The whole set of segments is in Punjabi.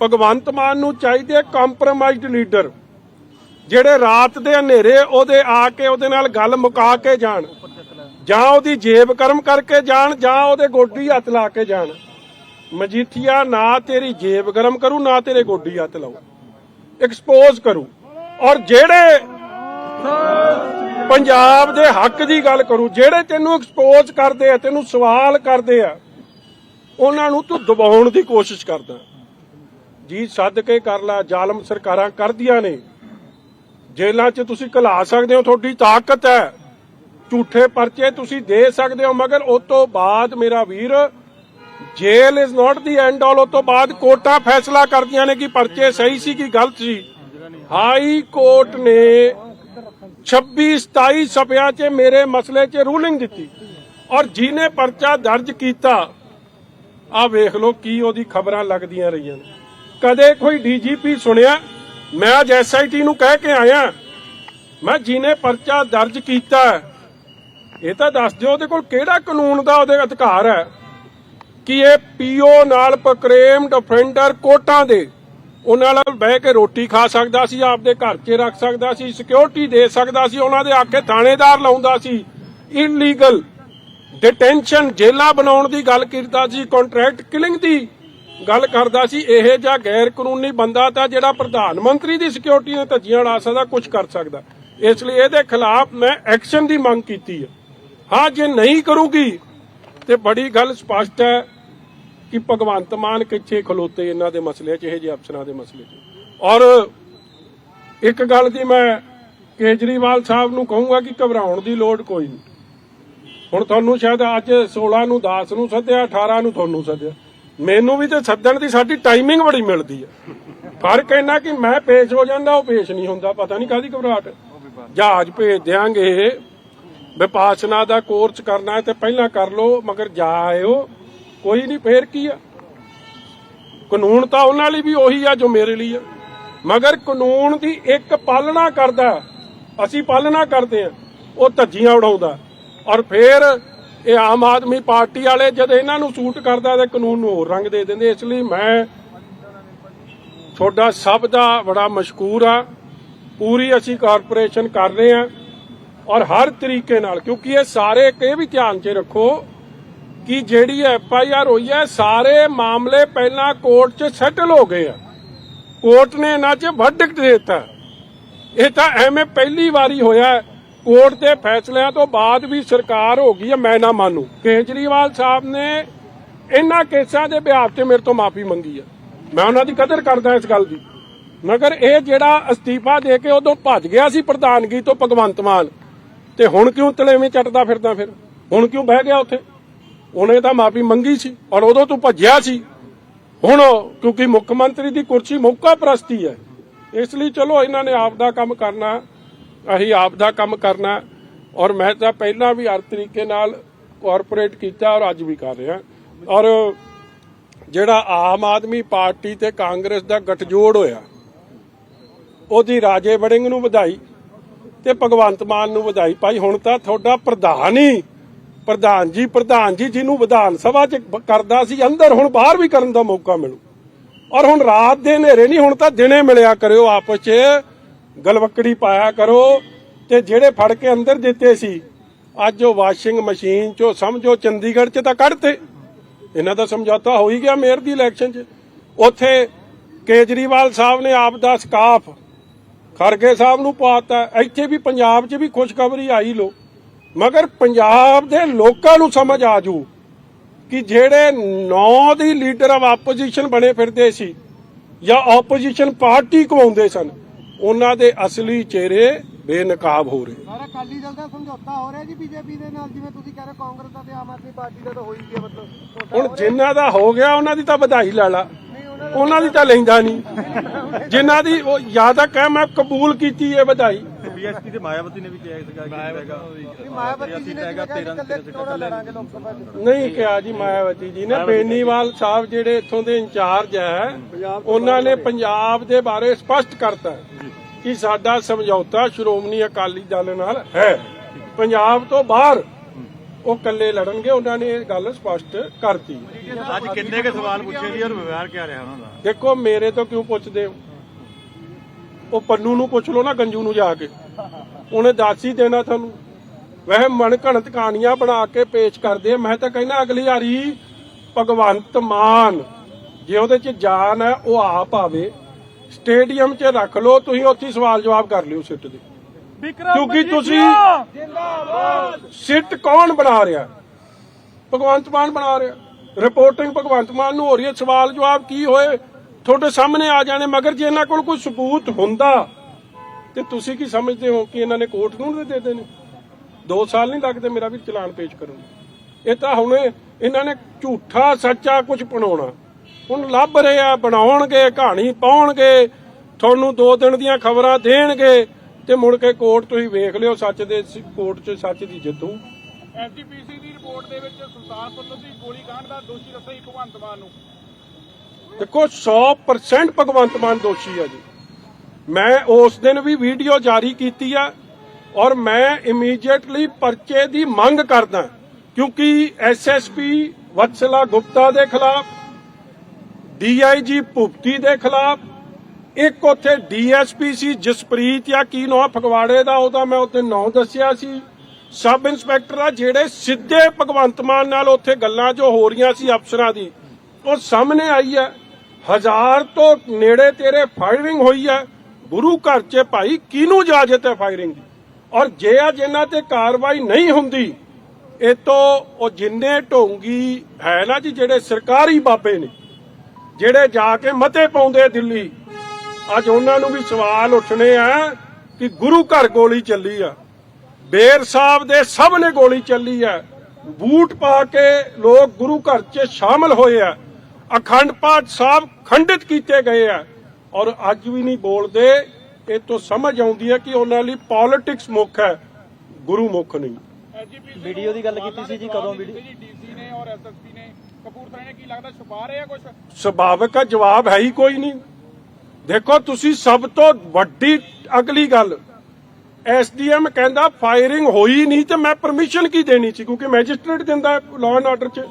ਭਗਵੰਤ ਮਾਨ ਨੂੰ ਚਾਹੀਦੇ ਕੰਪਰੋਮਾਈਜ਼ਡ ਲੀਡਰ ਜਿਹੜੇ ਰਾਤ ਦੇ ਹਨੇਰੇ ਉਹਦੇ ਆ ਕੇ ਉਹਦੇ ਨਾਲ ਗੱਲ ਮੁਕਾ ਕੇ ਜਾਣ, ਜਾਂ ਉਹਦੀ ਜੇਬ ਕਰਮ ਕਰਕੇ ਜਾਣ, ਜਾਂ ਉਹਦੇ ਗੋਡੀ ਹੱਥ ਲਾ ਕੇ ਜਾਣ। ਮਜੀਠੀਆ, ਨਾ ਤੇਰੀ ਜੇਬ ਗਰਮ ਕਰੂ, ਨਾ ਤੇਰੇ ਗੋਡੀ ਹੱਥ ਲਾਉ ਐਕਸਪੋਜ਼ ਕਰੂ। ਔਰ ਜਿਹੜੇ ਪੰਜਾਬ ਦੇ ਹੱਕ ਦੀ ਗੱਲ ਕਰੂ, ਜਿਹੜੇ ਤੈਨੂੰ ਐਕਸਪੋਜ਼ ਕਰਦੇ ਆ, ਤੈਨੂੰ ਸਵਾਲ ਕਰਦੇ ਆ, ਉਹਨਾਂ ਨੂੰ ਤੂੰ ਦਬਾਉਣ ਦੀ ਕੋਸ਼ਿਸ਼ ਕਰਦਾ। ਜੀ ਸੱਦ ਕੇ ਕਰ ਲਾ, ਜ਼ਾਲਮ ਸਰਕਾਰਾਂ ਕਰਦੀਆਂ ਨੇ। ਜੇਲ੍ਹਾਂ 'ਚ ਤੁਸੀਂ ਘਲਾ ਸਕਦੇ ਹੋ, ਤੁਹਾਡੀ ਤਾਕਤ ਹੈ। ਝੂਠੇ ਪਰਚੇ ਤੁਸੀਂ ਦੇ ਸਕਦੇ ਹੋ, ਮਗਰ ਉਸ ਤੋਂ ਬਾਅਦ ਮੇਰਾ ਵੀਰ jail is not the end all ਉਸ ਤੋਂ ਬਾਅਦ ਕੋਰਟਾਂ ਫੈਸਲਾ ਕਰਦੀਆਂ ਨੇ ਕਿ ਪਰਚੇ ਸਹੀ ਸੀ ਕਿ ਗਲਤ ਸੀ। ਹਾਈ ਕੋਰਟ ਨੇ 26 27 ਸਭਿਆਂ 'ਚ ਮੇਰੇ ਮਸਲੇ 'ਚ ਰੂਲਿੰਗ ਦਿੱਤੀ ਔਰ ਜਿਹਨੇ ਪਰਚਾ ਦਰਜ ਕੀਤਾ ਆ ਵੇਖ ਲਓ ਕੀ ਉਹਦੀ ਖਬਰਾਂ ਲੱਗਦੀਆਂ ਰਹੀਆਂ ਨੇ। ਕਦੇ ਕੋਈ ਡੀਜੀਪੀ ਸੁਣਿਆ? ਮੈਂ ਅੱਜ ਐਸਆਈਟੀ ਨੂੰ ਕਹਿ ਕੇ ਆਇਆ। ਮੈਂ ਜਿਹਨੇ ਪਰਚਾ ਦਰਜ ਕੀਤਾ, ਇਹ ਤਾਂ ਦੱਸ ਦਿਓ ਉਹਦੇ ਕੋਲ ਕਿਹੜਾ ਕਾਨੂੰਨ ਦਾ ਉਹਦੇ ਅਧਿਕਾਰ ਹੈ? ਕਿ ਇਹ ਪੀਓ ਨਾਲ ਪ੍ਰੇਮ ਡਿਫੈਂਡਰ ਕੋਟਾਂ ਦੇ, ਉਹਨਾਂ ਨਾਲ ਬਹਿ ਕੇ ਰੋਟੀ ਖਾ ਸਕਦਾ ਸੀ, ਆਪਦੇ ਘਰ 'ਚ ਰੱਖ ਸਕਦਾ ਸੀ ਸਿਕਿਉਰਿਟੀ ਦੇ ਸਕਦਾ ਸੀ, ਉਹਨਾਂ ਦੇ ਆਖੇ ਥਾਣੇਦਾਰ ਲਾਉਂਦਾ ਸੀ ਇਲੀਗਲ ਡਿਟੈਂਸ਼ਨ ਜੇਲਾਂ ਬਣਾਉਣ ਦੀ ਗੱਲ ਕਰਦਾ ਸੀ ਕੰਟਰੈਕਟ ਕਿਲਿੰਗ ਦੀ। ਗੱਲ ਕਰਦਾ ਸੀ, ਇਹ ਜਾਂ ਗੈਰ ਕਾਨੂੰਨੀ ਬੰਦਾ ਤਾਂ ਜਿਹੜਾ ਪ੍ਰਧਾਨ ਮੰਤਰੀ ਦੀ ਸਿਕਿਉਰਿਟੀ ਨੇ ਧੱਜੀਆਂ ਉਡਾ ਸਕਦਾ ਕੁਝ ਕਰ ਸਕਦਾ। ਇਸ ਲਈ ਇਹਦੇ ਖਿਲਾਫ ਮੈਂ ਐਕਸ਼ਨ ਦੀ ਮੰਗ ਕੀਤੀ ਹੈ। ਹਾਂ, ਜੇ ਨਹੀਂ ਕਰੂਗੀ, ਤੇ ਬੜੀ ਗੱਲ ਸਪਸ਼ਟ ਹੈ ਕਿ ਭਗਵੰਤ ਮਾਨ ਕਿੱਥੇ ਖਲੋਤੇ ਇਹਨਾਂ ਦੇ ਮਸਲੇ 'ਚ, ਇਹ ਜਿਹੇ ਅਫਸਰਾਂ ਦੇ ਮਸਲੇ 'ਚ। ਔਰ ਇੱਕ ਗੱਲ ਦੀ ਮੈਂ ਕੇਜਰੀਵਾਲ ਸਾਹਿਬ ਨੂੰ ਕਹੂੰਗਾ ਕਿ ਘਬਰਾਉਣ ਦੀ ਲੋੜ ਕੋਈ ਨਹੀਂ। ਹੁਣ ਤੁਹਾਨੂੰ ਸ਼ਾਇਦ ਅੱਜ 16 ਨੂੰ 10 ਨੂੰ ਸੱਦਿਆ 18 ਨੂੰ ਤੁਹਾਨੂੰ ਸੱਦਿਆ। ਮੈਨੂੰ ਵੀ ਤੇ ਸੱਦਣ ਦੀ ਸਾਡੀ ਟਾਈਮਿੰਗ ਬੜੀ ਮਿਲਦੀ ਹੈ ਫ਼ਰਕ ਇੰਨਾ ਕਿ ਮੈਂ ਪੇਸ਼ ਹੋ ਜਾਂਦਾ, ਉਹ ਪੇਸ਼ ਨਹੀਂ ਹੁੰਦਾ, ਪਤਾ ਨਹੀਂ ਕਾਦੀ ਘਬਰਾਹਟ। ਜਹਾਜ਼ ਭੇਜ ਦਿਆਂਗੇ, ਵਿਪਾਸਨਾ ਦਾ ਕੋਰਸ ਕਰਨਾ ਹੈ ਤੇ ਪਹਿਲਾਂ ਕਰ ਲਓ, ਮਗਰ ਜਾ ਆਇਓ, ਕੋਈ ਨਹੀਂ, ਫੇਰ ਕੀ ਆ? ਕਾਨੂੰਨ ਤਾਂ ਉਹਨਾਂ ਲਈ ਵੀ ਉਹੀ ਆ ਜੋ ਮੇਰੇ ਲਈ ਆ। ਮਗਰ ਕਾਨੂੰਨ ਦੀ ਇੱਕ ਪਾਲਣਾ ਕਰਦਾ, ਅਸੀਂ ਪਾਲਣਾ ਕਰਦੇ ਆ, ਉਹ ਧੱਜੀਆਂ ਉਡਾਉਂਦਾ। ਔਰ ਫੇਰ ਇਹ ਆਮ ਆਦਮੀ ਪਾਰਟੀ ਵਾਲੇ ਜਦ ਇਹਨਾਂ ਨੂੰ ਸੂਟ ਕਰਦਾ ਤੇ ਕਾਨੂੰਨ ਨੂੰ ਹੋਰ ਰੰਗ ਦੇ ਦਿੰਦੇ, ਇਸ ਲਈ ਮੈਂ ਤੁਹਾਡਾ ਸਭ ਦਾ ਬੜਾ ਮਸ਼ਕੂਰ ਆ। ਪੂਰੀ ਅਸੀਂ ਕਾਰਪੋਰੇਸ਼ਨ ਕਰ ਰਹੇ ਆ ਔਰ ਹਰ ਤਰੀਕੇ ਨਾਲ, ਕਿਉਂਕਿ ਇਹ ਸਾਰੇ ਇਹ ਵੀ ਧਿਆਨ 'ਚ ਰੱਖੋ ਕਿ ਜਿਹੜੀ ਐਫ ਆਈ ਆਰ ਹੋਈ ਹੈ, ਸਾਰੇ ਮਾਮਲੇ ਪਹਿਲਾਂ ਕੋਰਟ 'ਚ ਸੈਟਲ ਹੋ ਗਏ ਆ। ਕੋਰਟ ਨੇ ਇਹਨਾਂ 'ਚ ਵਰਡਿਕਟ ਦਿੱਤਾ। ਇਹ ਤਾਂ ਐਵੇਂ ਪਹਿਲੀ ਵਾਰੀ ਹੋਇਆ। ਕੋਰਟ ਦੇ ਫੈਸਲਿਆਂ ਤੋਂ ਬਾਅਦ ਵੀ ਸਰਕਾਰ ਹੋ ਗਈ ਹੈ, ਮੈਂ ਨਾ ਮੰਨੂ। ਕੇਜਰੀਵਾਲ ਸਾਹਿਬ ਨੇ ਇਹਨਾਂ ਕੇਸਾਂ ਦੇ ਬਿਹਾਫ ਤੇ ਮੇਰੇ ਤੋਂ ਮਾਫੀ ਮੰਗੀ ਹੈ। ਮੈਂ ਉਹਨਾਂ ਦੀ ਕਦਰ ਕਰਦਾ ਇਸ ਗੱਲ ਦੀ। ਮਗਰ ਇਹ ਜਿਹੜਾ ਅਸਤੀਫਾ ਦੇ ਕੇ ਉਦੋਂ ਭੱਜ ਗਿਆ ਸੀ ਪ੍ਰਧਾਨਗੀ ਤੋਂ ਭਗਵੰਤ ਮਾਨ, ਤੇ ਹੁਣ ਕਿਉਂ ਤਲੇਵੇਂ ਚੱਟਦਾ ਫਿਰਦਾ ਫਿਰ? ਹੁਣ ਕਿਉਂ ਬਹਿ ਗਿਆ ਉੱਥੇ? ਉਹਨੇ ਤਾਂ ਮਾਫੀ ਮੰਗੀ ਸੀ ਔਰ ਉਦੋਂ ਤੂੰ ਭੱਜਿਆ ਸੀ। ਹੁਣ ਕਿਉਂਕਿ ਮੁੱਖ ਮੰਤਰੀ ਦੀ ਕੁਰਸੀ ਮੌਕਾ ਪ੍ਰਸਤੀ ਹੈ। ਇਸ ਲਈ ਚਲੋ ਇਹਨਾਂ ਨੇ ਆਪ ਦਾ ਕੰਮ ਕਰਨਾ। ਅਸੀਂ ਆਪ ਦਾ ਕੰਮ ਕਰਨਾ ਔਰ ਮੈਂ ਤਾਂ ਪਹਿਲਾਂ ਵੀ ਹਰ ਤਰੀਕੇ ਨਾਲ ਕਾਰਪੋਰੇਟ ਕੀਤਾ ਔਰ ਅੱਜ ਵੀ ਕਰ ਰਿਹਾ। ਔਰ ਜਿਹੜਾ ਆਮ ਆਦਮੀ ਪਾਰਟੀ ਤੇ ਕਾਂਗਰਸ ਦਾ ਗਠਜੋੜ ਹੋਇਆ, ਉਹਦੀ ਰਾਜੇ ਵੜਿੰਗ ਨੂੰ ਵਧਾਈ ਤੇ ਭਗਵੰਤ ਮਾਨ ਨੂੰ ਵਧਾਈ। ਭਾਈ, ਹੁਣ ਤਾਂ ਤੁਹਾਡਾ ਪ੍ਰਧਾਨ ਹੀ, ਪ੍ਰਧਾਨ ਜੀ ਪ੍ਰਧਾਨ ਜੀ ਜਿਹਨੂੰ ਵਿਧਾਨ ਸਭਾ 'ਚ ਕਰਦਾ ਸੀ, ਅੰਦਰ ਹੁਣ ਬਾਹਰ ਵੀ ਕਰਨ ਦਾ ਮੌਕਾ ਮਿਲੂ। ਔਰ ਹੁਣ ਰਾਤ ਦੇ ਹਨੇਰੇ ਨਹੀਂ, ਹੁਣ ਤਾਂ ਦਿਨੇ ਮਿਲਿਆ ਕਰਿਓ ਆਪਸ 'ਚ। ਗਲਵੱਕੜੀ ਪਾਇਆ ਕਰੋ ਤੇ ਜਿਹੜੇ ਫੜ ਕੇ ਅੰਦਰ ਦਿੱਤੇ ਸੀ, ਅੱਜ ਉਹ ਵਾਸ਼ਿੰਗ ਮਸ਼ੀਨ 'ਚੋਂ ਸਮਝੋ ਚੰਡੀਗੜ੍ਹ 'ਚ ਤਾਂ ਕੱਢਤੇ। ਇਹਨਾਂ ਦਾ ਸਮਝੌਤਾ ਹੋ ਹੀ ਗਿਆ ਮੇਅਰ ਦੀ ਇਲੈਕਸ਼ਨ 'ਚ। ਉੱਥੇ ਕੇਜਰੀਵਾਲ ਸਾਹਿਬ ਨੇ ਆਪ ਦਾ ਸਕਾਫ ਖਰਗੇ ਸਾਹਿਬ ਨੂੰ ਪਾਤਾ ਇੱਥੇ ਵੀ ਪੰਜਾਬ 'ਚ ਵੀ ਖੁਸ਼ਖਬਰੀ ਆਈ ਲੋ। ਮਗਰ ਪੰਜਾਬ ਦੇ ਲੋਕਾਂ ਨੂੰ ਸਮਝ ਆ ਜੂ ਕਿ ਜਿਹੜੇ ਨੌ ਦੀ ਲੀਡਰ ਆਫ ਆਪੋਜੀਸ਼ਨ ਬਣੇ ਫਿਰਦੇ ਸੀ ਜਾਂ ਆਪੋਜੀਸ਼ਨ ਪਾਰਟੀ ਕਵਾਉਂਦੇ ਸਨ ਉਹਨਾਂ ਦੇ ਅਸਲੀ ਚਿਹਰੇ ਬੇਨਕਾਬ ਹੋ ਰਹੇ। ਸਾਰਾ ਅਕਾਲੀ ਦਲ ਦਾ ਸਮਝੌਤਾ ਹੋ ਰਿਹਾ ਜੀ ਬੀਜੇਪੀ ਦੇ ਨਾਲ ਜਿਵੇਂ ਤੁਸੀਂ ਕਹਿ ਰਹੇ ਹੋ ਕਾਂਗਰਸ ਦਾ ਤੇ ਆਮ ਆਦਮੀ ਪਾਰਟੀ ਦਾ ਤਾਂ ਹੋ ਹੀ ਗਿਆ ਮਤਲਬ ਤੁਹਾਡਾ ਹੁਣ ਜਿਨ੍ਹਾਂ ਦਾ ਹੋ ਗਿਆ ਉਹਨਾਂ ਦੀ ਤਾਂ ਵਧਾਈ ਲੈ ਲਾ। ਨਹੀਂ ਉਹਨਾਂ ਦੀ ਤਾਂ ਲੈਂਦਾ ਨਹੀਂ। ਜਿਨ੍ਹਾਂ ਦੀ ਉਹ ਜਾਂ ਤਾਂ ਕਹਿ ਮੈਂ ਕਬੂਲ ਕੀਤੀ ਹੈ ਵਧਾਈ। ਬੀਐਸਪੀ ਤੇ ਮਾਇਆਵਤੀ ਨੇ ਵੀ ਕਿਹਾ ਸੀਗਾ ਕਿ ਮਾਇਆਵਤੀ ਜੀ ਨੇ ਵੀ ਕਿਹਾ। ਕਿ ਇਕੱਲੇ ਚੋਣਾਂ ਲੜਾਂਗੇ ਲੋਕ ਸਭਾ ਚ। ਨਹੀਂ ਕਿਹਾ ਜੀ ਮਾਇਆਵਤੀ ਜੀ ਨੇ। ਬੇਨੀਵਾਲ ਸਾਹਿਬ ਜਿਹੜੇ ਇੱਥੋਂ ਦੇ ਇੰਚਾਰਜ ਹੈ ਉਹਨਾਂ ਨੇ ਪੰਜਾਬ ਦੇ ਬਾਰੇ ਸਪਸ਼ਟ ਕਰਤਾ ਕਿ ਸਾਡਾ ਸਮਝੌਤਾ ਸ਼੍ਰੋਮਣੀ ਅਕਾਲੀ ਦਲ ਨਾਲ ਹੈ। ਪੰਜਾਬ ਤੋਂ ਬਾਹਰ ਉਹ ਇਕੱਲੇ ਲੜਨਗੇ ਉਹਨਾਂ ਨੇ ਇਹ ਗੱਲ ਸਪਸ਼ਟ ਕਰਤੀ। ਅੱਜ ਕਿੰਨੇ ਕੇ ਸਵਾਲ ਪੁੱਛੇ ਜੀ ਔਰ ਵਿਵਹਾਰ ਕਿਆ ਰਿਹਾ ਉਹਨਾਂ ਦਾ? ਦੇਖੋ ਮੇਰੇ ਤੋਂ ਕਿਉਂ ਪੁੱਛਦੇ ਹੋ? ਉਹ ਪੰਨੂ ਨੂੰ ਪੁੱਛ ਲਓ ਨਾ ਗੰਜੂ ਨੂੰ ਜਾ ਕੇ। ਉਹਨੇ ਦੱਸ ਹੀ ਦੇਣਾ ਤੁਹਾਨੂੰ। ਵਹਿ ਮਨ ਘਣਤ ਕਹਾਣੀਆਂ ਬਣਾ ਕੇ ਪੇਸ਼ ਕਰਦੇ ਮੈਂ ਤਾਂ ਕਹਿੰਦਾ ਅਗਲੀ ਵਾਰੀ ਭਗਵੰਤ ਮਾਨ ਜੇ ਉਹਦੇ 'ਚ ਜਾਨ ਹੈ ਉਹ ਆਪ ਆਵੇ। ਸਟੇਡੀਅਮ 'ਚ ਰੱਖ ਲਓ ਤੁਸੀਂ ਉੱਥੇ ਸਵਾਲ ਜਵਾਬ ਕਰ ਲਿਓ ਸਿੱਟ ਦੇ। ਕਿਉਂਕਿ ਤੁਸੀਂ ਸਿੱਟ ਕੌਣ ਬਣਾ ਰਿਹਾ? ਭਗਵੰਤ ਮਾਨ ਬਣਾ ਰਿਹਾ। ਰਿਪੋਰਟਿੰਗ ਭਗਵੰਤ ਮਾਨ ਨੂੰ ਹੋ ਰਹੀ ਹੈ ਸਵਾਲ ਜਵਾਬ ਕੀ ਹੋਏ? ਤੁਹਾਡੇ ਸਾਹਮਣੇ ਆ ਜਾਣੇ ਮਗਰ ਜੇ ਇਹਨਾਂ ਕੋਲ ਕੋਈ ਸਬੂਤ ਹੁੰਦਾ ਤੇ ਤੁਸੀਂ ਕੀ ਸਮਝਦੇ ਹੋ ਕਿ ਇਹਨਾਂ ਨੇ ਕੋਰਟ ਨੂੰ ਦੇ ਦੇਣੇ? 2 ਸਾਲ ਨਹੀਂ ਲੱਗਦੇ ਮੇਰਾ ਵੀ ਚਲਾਨ ਪੇਸ਼ ਕਰਨ। ਇਹ ਤਾਂ ਹੁਣ ਇਹਨਾਂ ਨੇ ਝੂਠਾ ਸੱਚਾ ਕੁਝ ਬਣਾਉਣਾ। ਹੁਣ ਲੱਭ ਰਹੇ ਆ ਬਣਾਉਣਗੇ ਕਹਾਣੀ ਪਾਉਣਗੇ ਤੁਹਾਨੂੰ 2 ਦਿਨ ਦੀਆਂ ਖਬਰਾਂ ਦੇਣਗੇ ਤੇ ਮੁੜ ਕੇ ਕੋਰਟ ਤੁਸੀਂ ਵੇਖ ਲਿਓ ਸੱਚ ਦੇ ਕੋਰਟ 'ਚ ਸੱਚ ਦੀ ਜਿੱਤ ਹੋਊ। ਐਨਟੀਪੀਸੀ ਦੀ ਰਿਪੋਰਟ ਦੇ ਵਿੱਚ ਦੀ ਗੋਲੀकांड ਦਾ ਦੋਸ਼ੀ ਦੱਸਿਆ ਜੀ ਭਗਵੰਤ ਮਾਨ ਨੂੰ। ਦੇਖੋ 100% ਭਗਵੰਤ ਮਾਨ ਦੋਸ਼ੀ ਆ ਜੀ। ਮੈਂ ਉਸ ਦਿਨ ਵੀ ਵੀਡੀਓ ਜਾਰੀ ਕੀਤੀ ਆ ਔਰ ਮੈਂ ਇਮੀਡੀਏਟਲੀ ਪਰਚੇ ਦੀ ਮੰਗ ਕਰਦਾ ਕਿਉਂਕਿ ਐਸਐਸਪੀ ਵਤਸਲਾ ਗੁਪਤਾ ਦੇ ਖਿਲਾਫ ਡੀਆਈਜੀ ਭੁਪਤੀ ਦੇ ਖਿਲਾਫ ਇੱਕ ਉੱਥੇ ਡੀਐਸਪੀ ਸੀ, ਜਸਪ੍ਰੀਤ ਜਾਂ ਕੀ ਨਾਂ, ਫਗਵਾੜੇ ਦਾ, ਉਹਦਾ ਮੈਂ ਉੱਥੇ ਨਾਂ ਦੱਸਿਆ ਸੀ। ਸਬ ਇੰਸਪੈਕਟਰ ਆ, ਜਿਹੜੇ ਸਿੱਧੇ ਭਗਵੰਤ ਮਾਨ ਨਾਲ ਉੱਥੇ ਗੱਲਾਂ ਜੋ ਹੋ ਰਹੀਆਂ ਸੀ ਅਫਸਰਾਂ ਦੀ, ਉਹ ਸਾਹਮਣੇ ਆਈ ਹੈ ਹਜ਼ਾਰ ਤੋਂ ਨੇੜੇ ਤੇਰੇ ਫਾਇਰਿੰਗ ਹੋਈ ਹੈ ਗੁਰੂ ਘਰ 'ਚ ਭਾਈ ਕਿਹਨੂੰ ਇਜਾਜ਼ਤ ਹੈ ਫਾਇਰਿੰਗ ਦੀ? ਔਰ ਜੇ ਅੱਜ ਇਹਨਾਂ ਤੇ ਕਾਰਵਾਈ ਨਹੀਂ ਹੁੰਦੀ, ਇਹ ਤੋਂ ਉਹ ਜਿੰਨੇ ਢੋਂਗੀ ਹੈ ਨਾ ਜੀ, ਜਿਹੜੇ ਸਰਕਾਰੀ ਬਾਬੇ ਨੇ ਜਿਹੜੇ ਜਾ ਕੇ ਮਤੇ ਪਾਉਂਦੇ ਦਿੱਲੀ ਅੱਜ ਉਹਨਾਂ ਨੂੰ ਵੀ ਸਵਾਲ ਉੱਠਣੇ ਆ ਕਿ ਗੁਰੂ ਘਰ ਗੋਲੀ ਚੱਲੀ ਆ। ਬੇਰ ਸਾਹਿਬ ਦੇ ਸਭ ਨੇ ਗੋਲੀ ਚੱਲੀ ਆ। ਬੂਟ ਪਾ ਕੇ ਲੋਕ ਗੁਰੂ ਘਰ 'ਚ ਸ਼ਾਮਲ ਹੋਏ ਆ। ਅਖੰਡ ਪਾਠ ਸਾਹਿਬ ਖੰਡਿਤ ਕੀਤੇ ਗਏ ਆ। ਔਰ ਅੱਜ ਵੀ ਨਹੀਂ ਬੋਲਦੇ ਇਹ ਤੋਂ ਸਮਝ ਆਉਂਦੀ ਹੈ ਕਿ ਉਹਨਾਂ ਲਈ ਪੋਲਿਟਿਕਸ ਮੁੱਖ ਹੈ ਗੁਰੂ ਮੁੱਖ ਨਹੀਂ। ਵੀਡੀਓ ਦੀ ਗੱਲ ਕੀਤੀ ਸੀ ਜੀ, ਕਦੋਂ ਵੀਡੀਓ? ਜੀ ਡੀਸੀ ਨੇ ਔਰ ਐਸਐਸਪੀ ਕਪੂਰਥਲੇ ਕੀ ਲੱਗਦਾ ਛੁਪਾ ਰਹੇ ਆ ਕੁਝ ਸੁਭਾਵਿਕ ਹੈ ਜਵਾਬ ਹੈ ਹੀ ਕੋਈ ਨਹੀਂ। ਦੇਖੋ, ਤੁਸੀਂ ਸਭ ਤੋਂ ਵੱਡੀ ਅਗਲੀ ਗੱਲ, ਐਸਡੀਐਮ ਕਹਿੰਦਾ ਫਾਇਰਿੰਗ ਹੋਈ ਨਹੀਂ ਤੇ ਮੈਂ ਪਰਮਿਸ਼ਨ ਕੀ ਦੇਣੀ ਸੀ? ਕਿਉਂਕਿ ਮੈਜਿਸਟ੍ਰੇਟ ਦਿੰਦਾ ਲਾਅ ਐਂਡ ਆਰਡਰ 'ਚ।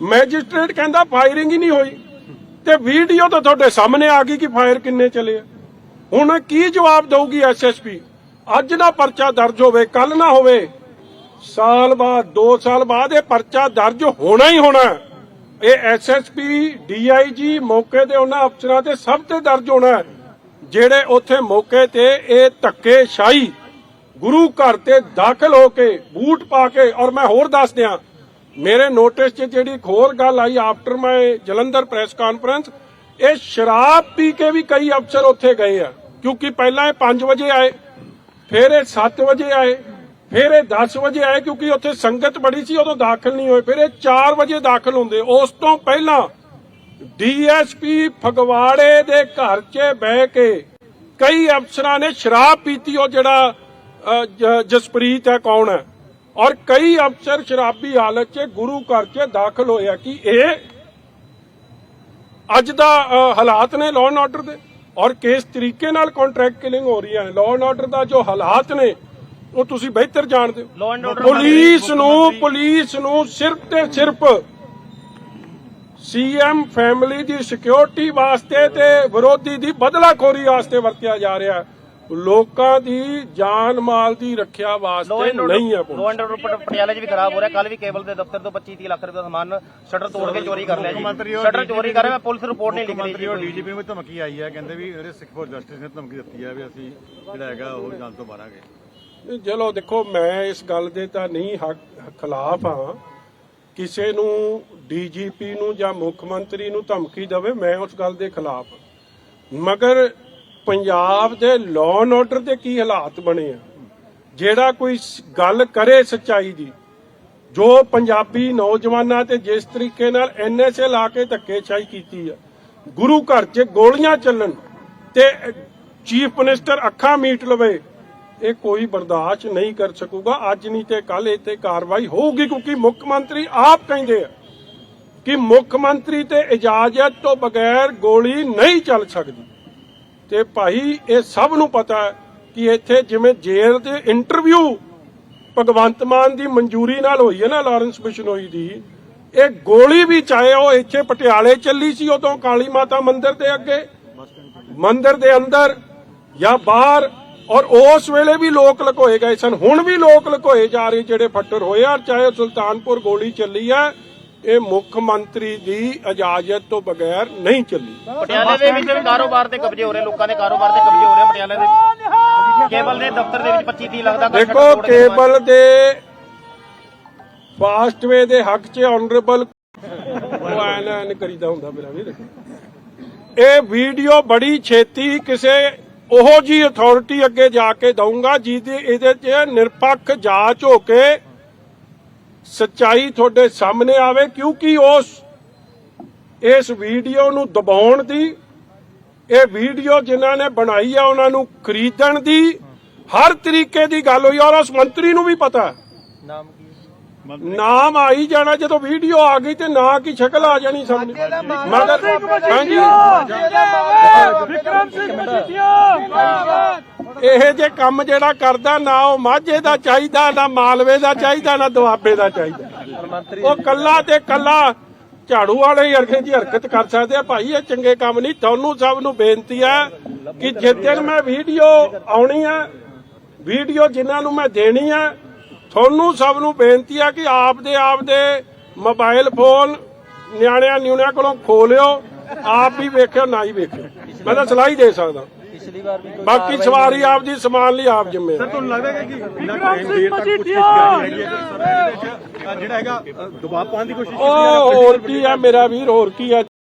ਮੈਜਿਸਟ੍ਰੇਟ ਕਹਿੰਦਾ ਫਾਇਰਿੰਗ ਹੀ ਨਹੀਂ ਹੋਈ। ਤੇ ਵੀਡੀਓ ਤਾਂ ਤੁਹਾਡੇ ਸਾਹਮਣੇ ਆ ਗਈ ਕਿ ਫਾਇਰ ਕਿੰਨੇ ਚਲੇ ਆ। ਹੁਣ ਕੀ ਜਵਾਬ ਦਊਗੀ ਐਸਐਸਪੀ ਅੱਜ ਦਾ ਪਰਚਾ ਦਰਜ ਹੋਵੇ ਕੱਲ ਨਾ ਹੋਵੇ। ਸਾਲ ਬਾਅਦ 2 ਸਾਲ ਬਾਅਦ ਇਹ ਪਰਚਾ ਦਰਜ ਹੋਣਾ ਹੀ ਹੋਣਾ ਹੈ। ਇਹ ਐਸਐਸਪੀ ਡੀਆਈਜੀ ਮੌਕੇ ਦੇ ਉਹਨਾਂ ਅਫਸਰਾਂ ਤੇ ਸਭ ਤੇ ਦਰਜ ਹੋਣਾ ਜਿਹੜੇ ਉੱਥੇ ਮੌਕੇ ਤੇ ਇਹ ਧੱਕੇ ਸ਼ਾਹੀ ਗੁਰੂ ਘਰ ਤੇ ਦਾਖਲ ਹੋ ਕੇ ਬੂਟ ਪਾ ਕੇ, ਔਰ ਮੈਂ ਹੋਰ ਦੱਸ ਦਿਆਂ, ਮੇਰੇ ਨੋਟਿਸ 'ਚ ਜਿਹੜੀ ਇੱਕ ਹੋਰ ਗੱਲ ਆਈ ਆਫਟਰ ਮੈਂ ਜਲੰਧਰ ਪ੍ਰੈਸ ਕਾਨਫਰੰਸ ਇਹ ਸ਼ਰਾਬ ਪੀ ਕੇ ਵੀ ਕਈ ਅਫਸਰ ਉੱਥੇ ਗਏ ਆ, ਕਿਉਂਕਿ ਪਹਿਲਾਂ ਇਹ 5 ਵਜੇ ਆਏ, ਫਿਰ ਇਹ 7 ਵਜੇ ਆਏ ਫਿਰ ਇਹ 10 ਵਜੇ ਆਏ ਕਿਉਂਕਿ ਉੱਥੇ ਸੰਗਤ ਬੜੀ ਸੀ, ਉਦੋਂ ਦਾਖਲ ਨਹੀਂ ਹੋਏ। ਫਿਰ ਇਹ 4 ਵਜੇ ਦਾਖਲ ਹੁੰਦੇ। ਉਸ ਤੋਂ ਪਹਿਲਾਂ ਡੀਐਸਪੀ ਫਗਵਾੜੇ ਦੇ ਘਰ 'ਚ ਬਹਿ ਕੇ ਕਈ ਅਫਸਰਾਂ ਨੇ ਸ਼ਰਾਬ ਪੀਤੀ, ਉਹ ਜਿਹੜਾ ਜਸਪ੍ਰੀਤ ਹੈ, ਕੌਣ ਹੈ? ਔਰ ਕਈ ਅਫਸਰ ਸ਼ਰਾਬੀ ਹਾਲਤ 'ਚ ਗੁਰੂ ਘਰ 'ਚ ਦਾਖਲ ਹੋਇਆ ਕਿ ਇਹ ਅੱਜ ਦਾ ਹਾਲਾਤ ਨੇ ਲਾਅ ਐਂਡ ਆਰਡਰ ਦੇ। ਔਰ ਕਿਸ ਤਰੀਕੇ ਨਾਲ ਕੰਟਰੈਕਟ ਕਿਲਿੰਗ ਹੋ ਰਹੀ ਹੈ ਲਾਅ ਐਂਡ ਆਰਡਰ ਦਾ ਜੋ ਹਾਲਾਤ ਨੇ ਉਹ ਤੁਸੀਂ ਬਿਹਤਰ ਜਾਣਦੇ ਹੋ। ਪੁਲਿਸ ਨੂੰ ਪੁਲਿਸ ਨੂੰ ਸਿਰਫ ਤੇ ਸਿਰਫ ਸੀਐਮ ਫੈਮਿਲੀ ਦੀ ਸਿਕਿਉਰਿਟੀ ਵਾਸਤੇ ਤੇ ਵਿਰੋਧੀ ਦੀ ਬਦਲਾਖੋਰੀ ਵਾਸਤੇ ਵਰਤਿਆ ਜਾ ਰਿਹਾ ਲੋਕਾਂ ਦੀ ਜਾਨ ਮਾਲ ਦੀ ਰੱਖਿਆ ਵਾਸਤੇ ਨਹੀਂ ਹੈ ਲੋ ਪੁਲਿਸ ਐਂਡ ਆਰਡਰ ਪਟਿਆਲੇ 'ਚ ਵੀ ਖਰਾਬ ਹੋ ਰਿਹਾ। ਕੱਲ ਵੀ ਕੇਬਲ ਦੇ ਦਫ਼ਤਰ ਤੋਂ 25 30 ਲੱਖ ਰੁਪਏ ਦਾ ਸਮਾਨ ਸ਼ਟਰ ਤੋੜ ਕੇ ਚੋਰੀ ਕਰ ਲਿਆ ਜੀ। ਸ਼ਟਰ ਚੋਰੀ ਕਰ ਰਿਹਾ। ਮੈਂ ਪੁਲਿਸ ਰਿਪੋਰਟ ਨਹੀਂ ਲਿਖ ਰਹੀ ਜੀ। ਡੀਜੀਪੀ ਨੂੰ ਵੀ ਧਮਕੀ ਆਈ ਹੈ। ਕਹਿੰਦੇ ਵੀ ਇਹਦੇ ਸਿੱਖ ਫੋਰ ਜਸਟਿਸ ਨੇ ਧਮਕੀ ਦਿੱਤੀ ਹੈ ਵੀ ਅਸੀਂ ਜਿਹੜਾ ਹੈਗਾ ਉਹ ਜਾਨ ਤੋਂ ਮਾਰਾਂਗੇ। ਚਲੋ ਦੇਖੋ, ਮੈਂ ਇਸ ਗੱਲ ਦੇ ਤਾਂ ਨਹੀਂ ਖਿਲਾਫ ਹਾਂ। ਕਿਸੇ ਨੂੰ ਡੀਜੀਪੀ ਨੂੰ ਜਾਂ ਮੁੱਖ ਮੰਤਰੀ ਨੂੰ ਧਮਕੀ ਦੇਵੇ, ਮੈਂ ਉਸ ਗੱਲ ਦੇ ਖਿਲਾਫ ਮਗਰ ਪੰਜਾਬ ਦੇ ਲਾਅ ਐਂਡ ਆਰਡਰ ਦੇ ਕੀ ਹਾਲਾਤ ਬਣੇ ਆ? ਜਿਹੜਾ ਕੋਈ ਗੱਲ ਕਰੇ ਸੱਚਾਈ ਦੀ, ਜੋ ਪੰਜਾਬੀ ਨੌਜਵਾਨਾਂ ਤੇ ਜਿਸ ਤਰੀਕੇ ਨਾਲ ਐਨਐਸਏ ਲਾ ਕੇ ਧੱਕੇਸ਼ਾਹੀ ਕੀਤੀ ਆ, ਗੁਰੂ ਘਰ 'ਚ ਗੋਲੀਆਂ ਚੱਲਣ ਤੇ ਚੀਫ ਮਿਨਿਸਟਰ ਅੱਖਾਂ ਮੀਟ ਲਵੇ ਇਹ ਕੋਈ ਬਰਦਾਸ਼ਤ ਨਹੀਂ ਕਰ ਸਕੂਗਾ। ਅੱਜ ਨਹੀਂ ਤੇ ਕੱਲ ਇਹ ਤੇ ਕਾਰਵਾਈ ਹੋਊਗੀ ਕਿਉਂਕਿ ਮੁੱਖ ਮੰਤਰੀ ਆਪ ਕਹਿੰਦੇ ਆ ਕਿ ਮੁੱਖ ਮੰਤਰੀ ਤੇ ਇਜਾਜ਼ਤ ਤੋਂ ਬਗੈਰ ਗੋਲੀ ਨਹੀਂ ਚੱਲ ਸਕਦੀ। ਤੇ ਭਾਈ, ਇਹ ਸਭ ਨੂੰ ਪਤਾ ਹੈ ਕਿ ਇੱਥੇ ਜਿਵੇਂ ਜੇਲ੍ਹ ਦੇ ਇੰਟਰਵਿਊ ਭਗਵੰਤ ਮਾਨ ਦੀ ਮਨਜ਼ੂਰੀ ਨਾਲ ਹੋਈ ਹੈ ਨਾ, ਲਾਰੈਂਸ ਬਿਸ਼ਨੋਈ ਦੀ। ਇਹ ਗੋਲੀ ਵੀ ਚਾਹੇ ਉਹ ਇੱਥੇ ਪਟਿਆਲੇ ਚੱਲੀ ਸੀ, ਉਦੋਂ ਕਾਲੀ ਮਾਤਾ ਮੰਦਿਰ ਦੇ ਅੱਗੇ, ਮੰਦਿਰ ਦੇ ਅੰਦਰ ਜਾਂ ਬਾਹਰ ਔਰ ਉਸ ਵੇਲੇ ਵੀ ਲੋਕ ਲੁਕੋਏ ਗਏ ਸਨ। ਹੁਣ ਵੀ ਲੋਕ ਲੁਕੋਏ ਜਾ ਰਹੇ ਜਿਹੜੇ ਫੱਟਰ ਹੋਏ ਆ ਚਾਹੇ ਸੁਲਤਾਨਪੁਰ ਗੋਲੀ ਚੱਲੀ ਆ ਇਹ ਮੁੱਖ ਮੰਤਰੀ ਦੀ ਇਜਾਜ਼ਤ ਤੋਂ ਬਗੈਰ ਨਹੀਂ ਚੱਲੀ। ਪਟਿਆਲੇ ਦੇ ਵਿੱਚ ਵੀ ਕਾਰੋਬਾਰ ਤੇ ਕਬਜ਼ੇ ਹੋ ਰਹੇ ਲੋਕਾਂ ਦੇ ਕਾਰੋਬਾਰ ਤੇ ਕਬਜ਼ੇ ਹੋ ਰਹੇ ਪਟਿਆਲੇ ਦੇ ਕੇਬਲ ਦੇ ਦਫ਼ਤਰ ਦੇ ਵਿੱਚ 25 30 ਲੱਖ ਦਾ ਦੇਖੋ ਕੇਬਲ ਦੇ ਫਾਸਟਵੇ ਦੇ ਹੱਕ 'ਚ ਆਨਰੇਬਲ ਉਹ ਐ ਨਾ ਐਨ ਕਰੀਦਾ ਹੁੰਦਾ ਮੇਰਾ ਵੀ ਦੇਖੋ ਇਹ ਵੀਡੀਓ ਬੜੀ ਛੇਤੀ ਕਿਸੇ ਉਹੋ ਜੀ ਅਥਾਰਟੀ ਅੱਗੇ ਜਾ ਕੇ ਦਊਂਗਾ ਜਿਹਦੇ ਇਹਦੇ 'ਚ ਨਿਰਪੱਖ ਜਾਂਚ ਹੋ ਕੇ ਸੱਚਾਈ ਤੁਹਾਡੇ ਸਾਹਮਣੇ ਆਵੇ ਕਿਉਂਕਿ ਉਸ ਇਸ ਵੀਡੀਓ ਨੂੰ ਦਬਾਉਣ ਦੀ ਇਹ ਵੀਡੀਓ ਜਿਨ੍ਹਾਂ ਨੇ ਬਣਾਈ ਆ ਉਹਨਾਂ ਨੂੰ ਖਰੀਦਣ ਦੀ ਹਰ ਤਰੀਕੇ ਦੀ ਗੱਲ ਹੋਈ ਔਰ ਉਸ ਮੰਤਰੀ ਨੂੰ ਵੀ ਪਤਾ ਹੈ। ਨਾਮ ਆਈ ਜਾਣਾ ਜਦੋਂ ਵੀਡੀਓ ਆ ਗਈ ਤੇ ਨਾਂ ਕੀ ਸ਼ਕਲ ਆ ਜਾਣੀ ਸਾਹਮਣੇ। ਮਗਰ ਹਾਂਜੀ। ਵਿਕਰਮ ਸਿੰਘ ਇਹ ਜੇ ਕੰਮ ਜਿਹੜਾ ਕਰਦਾ ਨਾ ਉਹ ਮਾਝੇ ਦਾ ਚਾਹੀਦਾ, ਨਾ ਮਾਲਵੇ ਦਾ ਚਾਹੀਦਾ, ਨਾ ਦੁਆਬੇ ਦਾ ਚਾਹੀਦਾ। ਉਹ ਕੱਲਾ ਤੇ ਕੱਲਾ ਝਾੜੂ ਵਾਲੇ ਹੀ ਦੀ ਹਰਕਤ ਕਰ ਸਕਦੇ ਆ। ਭਾਈ, ਇਹ ਚੰਗੇ ਕੰਮ ਨਹੀਂ। ਤੁਹਾਨੂੰ ਸਭ ਨੂੰ ਬੇਨਤੀ ਹੈ ਕਿ ਜਿੱਦਣ ਮੈਂ ਵੀਡੀਓ ਆਉਣੀ ਆ, ਵੀਡੀਓ ਜਿਨ੍ਹਾਂ ਨੂੰ ਮੈਂ ਦੇਣੀ ਆ, ਤੁਹਾਨੂੰ ਸਭ ਨੂੰ ਬੇਨਤੀ ਆ ਕਿ ਆਪ ਦੇ ਆਪ ਦੇ ਮੋਬਾਈਲ ਫੋਨ ਨਿਆਣਿਆਂ ਨਿਉਣਿਆਂ ਕੋਲੋਂ ਖੋਲਿਓ ਆਪ ਵੀ ਵੇਖਿਓ ਨਾ ਹੀ ਵੇਖਿਓ। ਮੈਂ ਤਾਂ ਸਲਾਹ ਹੀ ਦੇ ਸਕਦਾ। ਬਾਕੀ ਸਵਾਰੀ ਆਪ ਦੀ ਸਮਾਨ ਲਈ ਆਪ ਜ਼ਿੰਮੇਵਾਰ ਤੁਹਾਨੂੰ ਲੱਗਦਾ ਹੈ ਕਿ ਬਿਨਾਂ ਟਾਈਮ ਦੇਰ ਤੱਕ ਪੁੱਛ ਹੈਗੀ ਹੈ ਸਰ ਇਹਦੇ ਵਿੱਚ ਜਿਹੜਾ ਹੈਗਾ ਦਬਾਅ ਪਾਉਣ ਦੀ ਕੋਸ਼ਿਸ਼ ਕੀਤੀ ਜਾ ਰਹੀ ਹੈ ਉਹ ਹੋਰ ਕੀ ਆ ਮੇਰਾ ਵੀਰ ਹੋਰ ਕੀ ਆ?